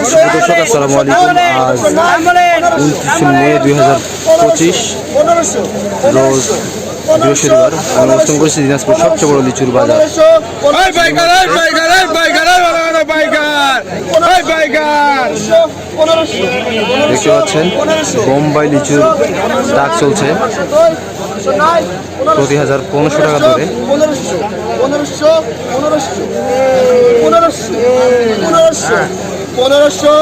দর্শক আসসালামু আলাইকুম আজ উনত্রিশে মে দুই হাজার পঁচিশ রোজ বৃহস্পতিবার আমি অবস্থান করেছি দিনাজপুর সবচেয়ে বড় লিচুর বাজার দেখতে পাচ্ছেন বোম্বাই লিচুর ডাক চলছে প্রতি হাজার পনেরোশো টাকা ধরে পনেরোশো পনেরোশো পনেরোশো পনেরোশো পনেরোশো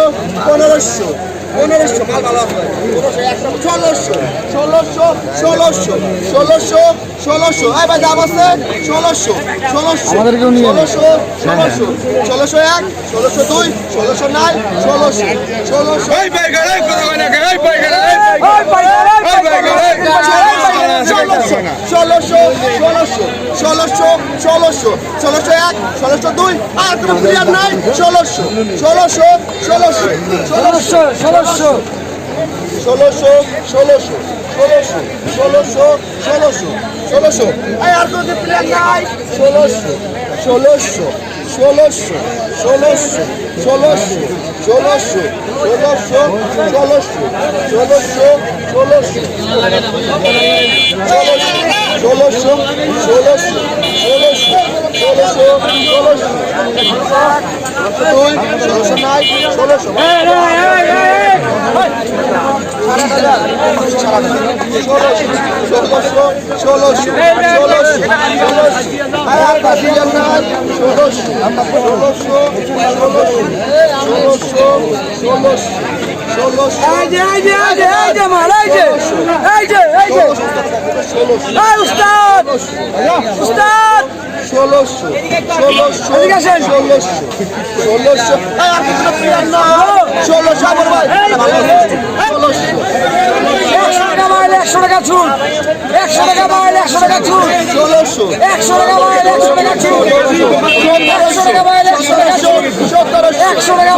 পনেরোশো পনেরোশো মাল ভালো আছে পনেরোশো একশো ষোলোশো ষোলোশো ষোলোশো ষোলোশো ষোলোশো। এই ভাই দাম আছে ষোলোশো ষোলোশো ষোলোশো ষোলোশো ষোলোশো এক ষোলোশো দুই ষোলোশো নয় ষোলোশো ষোলোশো এই বাইকার এই কথা কয় না কে? এই বাইকার এই বাইকার এই বাইকার এই ষোলোশো ষোলোশো ষোলোশো ষোলোশো ষোলোশো এক ষোলোশো দুই আর কোনো প্লেয়ার নাই ষোলোশো ষোলোশো ষোলোশো ষোলোশো ষোলোশো ষোলোশো ষোলোশো ষোলোশো ষোলোশো ষোলোশো ষোলোশো এই আর কোনো প্লেয়ার নাই ষোলোশো ষোলোশো ষোলোশো ষোলোশো ষোলোশো ষোলোশো ষোলোশো ষোলোশো ষোলোশো ষোলোশো ষোলোশো ষোলোশো ষোলোশো ষোলোশো ষোলোশো দুই ষোলোশো নাই ষোলোশো। ষোলোশো ষোলোশো ষোলোশো ষোলোশো। ষোলোশো ষোলোশো ষোলোশো ষোলোশো। ষোলোশো ষোলোশো ষোলোশো ষোলোশো ষোলোশো আমার ভাই ষোলোশো একশো টাকা ছুট একশো টাকা মাইল একশো টাকা ছুট ষোলোশো একশো টাকা মাইল একশো টাকা ছুট একশো টাকা মাইল একশো টাকা ছুট একশো টাকা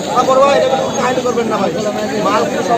করবেন না ভাই। মাল